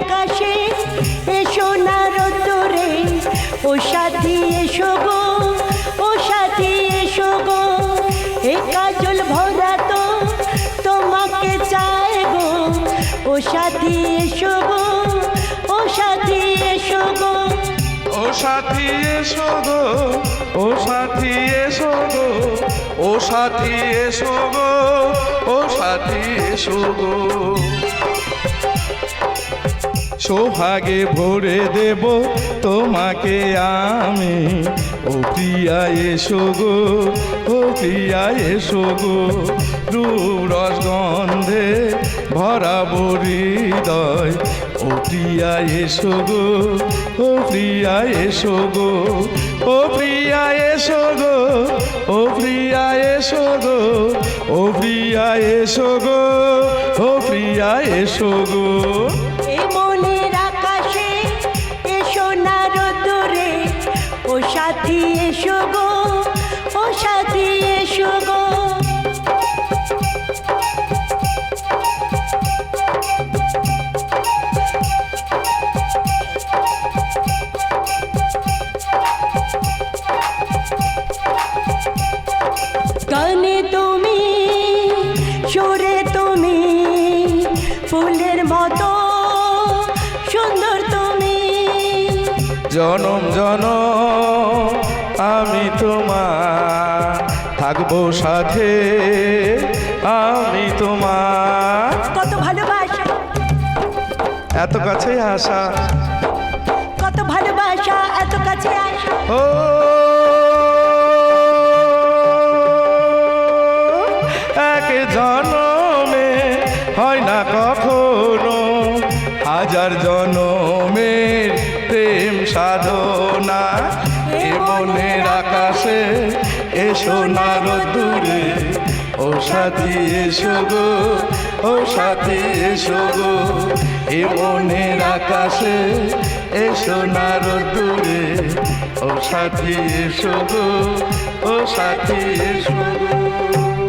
আকাশে, এসো না রোদরে ও সাথী এসো গো, ও সাথী এসো গো এ কাজল ভরা তো তোমাকে চায় গো, ও সাথী এসো গো, ও সাথী এসো গো। ও সাথী এসো গো, ও সাথী এসো গো, ও সাথী এসো গো, ও সাথী এসো গো। সোহাগে ভরে দেব তোমাকে আমি। ও প্রিয়া, এসো গো, ও প্রিয়া, এসো গো। রূপ রসগন্ধে ভরাবো হৃদয়। ও প্রিয়া, এসো গো, ও প্রিয়া, এসো গো। ও প্রিয়া, এসো গো, ও প্রিয়া, এসো গো। ও প্রিয়া, এসো গো, ও প্রিয়া, এসো গো। তুমি সুরে তুমি ফুলের মতো জনম জনম আমি তোমার থাকব সাথে আমি তোমার। কত ভালোবাসা। এত কাছে আসা। কত ভালোবাসা এত কাছে আসা। ও এক জনমে হয় না কখনো? হাজার জনমের প্রেম সাধনা এ মনের আকাশে এসো না দূরে। ও সাথী এসো গো, ও সাথী এসো গো। এ মনের আকাশে এসো না দূরে। ও সাথী এসো গো, ও সাথী এসো গো।